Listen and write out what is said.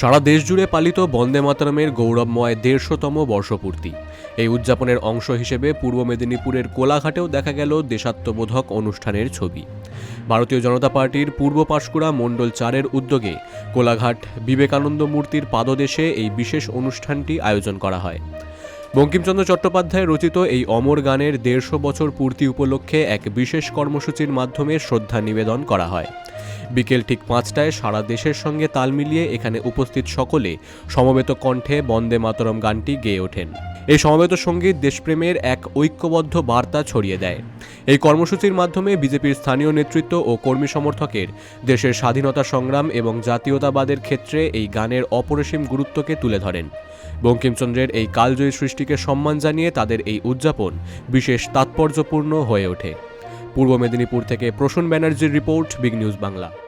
সারা দেশ জুড়ে পালিত বন্দে মাতরমের গৌরবময় দেড়শোতম বর্ষপূর্তি। এই উদযাপনের অংশ হিসেবে পূর্ব মেদিনীপুরের কোলাঘাটেও দেখা গেল দেশাত্মবোধক অনুষ্ঠানের ছবি। ভারতীয় জনতা পার্টির পূর্ব পাঁশকুড়া মণ্ডল চারের উদ্যোগে কোলাঘাট বিবেকানন্দ মূর্তির পাদদেশে এই বিশেষ অনুষ্ঠানটি আয়োজন করা হয়। বঙ্কিমচন্দ্র চট্টোপাধ্যায় রচিত এই অমর গানের দেড়শো বছর পূর্তি উপলক্ষে এক বিশেষ কর্মসূচির মাধ্যমে শ্রদ্ধা নিবেদন করা হয়। বিকেল ঠিক পাঁচটায় সারা দেশের সঙ্গে তাল মিলিয়ে এখানে উপস্থিত সকলে সমবেত কণ্ঠে বন্দে মাতরম গানটি গেয়ে ওঠেন। এই সমবেত সংগীত দেশপ্রেমের এক ঐক্যবদ্ধ বার্তা ছড়িয়ে দেয়। এই কর্মসূচির মাধ্যমে বিজেপির স্থানীয় নেতৃত্ব ও কর্মী সমর্থকের দেশের স্বাধীনতা সংগ্রাম এবং জাতীয়তাবাদের ক্ষেত্রে এই গানের অপরিসীম গুরুত্বকে তুলে ধরেন। বঙ্কিমচন্দ্রের এই কালজয়ী সৃষ্টিকে সম্মান জানিয়ে তাদের এই উদযাপন বিশেষ তাৎপর্যপূর্ণ হয়ে ওঠে। পূর্ব মেদিনীপুর থেকে প্রসূন ব্যানার্জির রিপোর্ট বিগ নিউজ বাংলা।